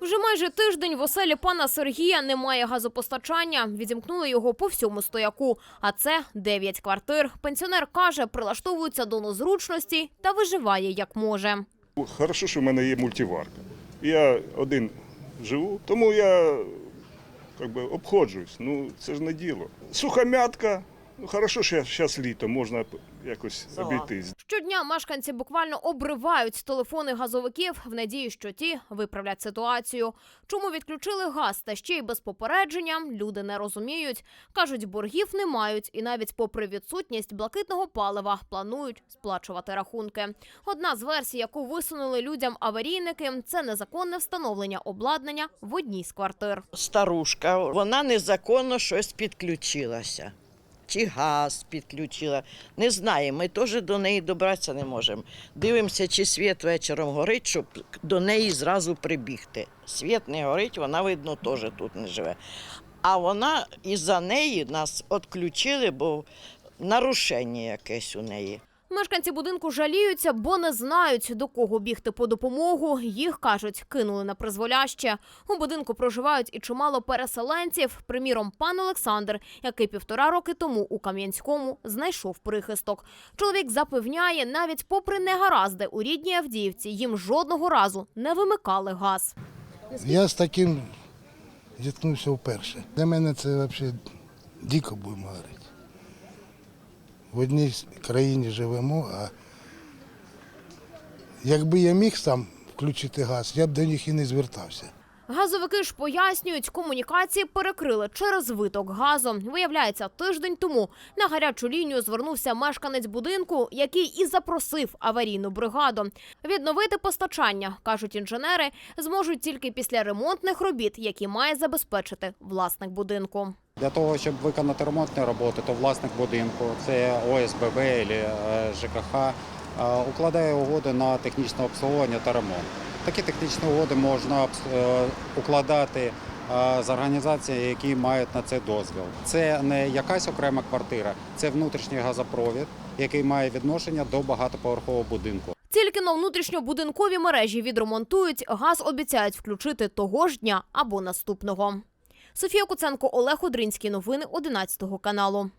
Вже майже тиждень в оселі пана Сергія немає газопостачання. Відімкнули його по всьому стояку. А це 9 квартир. Пенсіонер каже, прилаштовується до незручності та виживає як може. Хорошо, що в мене є мультиварка. Я один живу, тому я би, обходжусь. Ну, це ж не діло. Сухомятка. Ну, хорошо, що зараз літо, можна якось обійтись. Щодня мешканці буквально обривають телефони газовиків в надії, що ті виправлять ситуацію. Чому відключили газ та ще й без попередження, люди не розуміють. Кажуть, боргів не мають, і навіть попри відсутність блакитного палива планують сплачувати рахунки. Одна з версій, яку висунули людям аварійники, це незаконне встановлення обладнання в одній з квартир. старушка, вона незаконно щось підключилася. Чи газ підключила. Не знаю, ми теж до неї добратися не можемо. Дивимося, чи світ вечором горить, щоб до неї зразу прибігти. Світ не горить, вона, видно, теж тут не живе. А вона і за неї нас відключили, бо нарушення якесь у неї. Мешканці будинку жаліються, бо не знають, до кого бігти по допомогу. Їх кажуть, кинули на призволяще. У будинку проживають і чимало переселенців. Приміром, пан Олександр, який півтора роки тому у Кам'янському знайшов прихисток. Чоловік запевняє, навіть попри негаразди у рідній Авдіївці їм жодного разу не вимикали газ. Я з таким зіткнувся вперше. Для мене це взагалі дико будемо говорити. В одній країні живемо, а якби я міг сам включити газ, я б до них і не звертався. Газовики ж пояснюють, комунікації перекрили через виток газу. Виявляється, тиждень тому на гарячу лінію звернувся мешканець будинку, який і запросив аварійну бригаду. Відновити постачання, кажуть інженери, зможуть тільки після ремонтних робіт, які має забезпечити власник будинку. Для того, щоб виконати ремонтні роботи, то власник будинку, це ОСББ або е, ЖКХ, е, укладає угоди на технічне обслуговування та ремонт. Такі технічні угоди можна е, укладати з організаціями, які мають на це дозвіл. Це не якась окрема квартира, це внутрішній газопровід, який має відношення до багатоповерхового будинку. Тільки на внутрішньобудинкові мережі відремонтують, газ обіцяють включити того ж дня або наступного. Софія Куценко, Олег Одринський. Новини 11 каналу.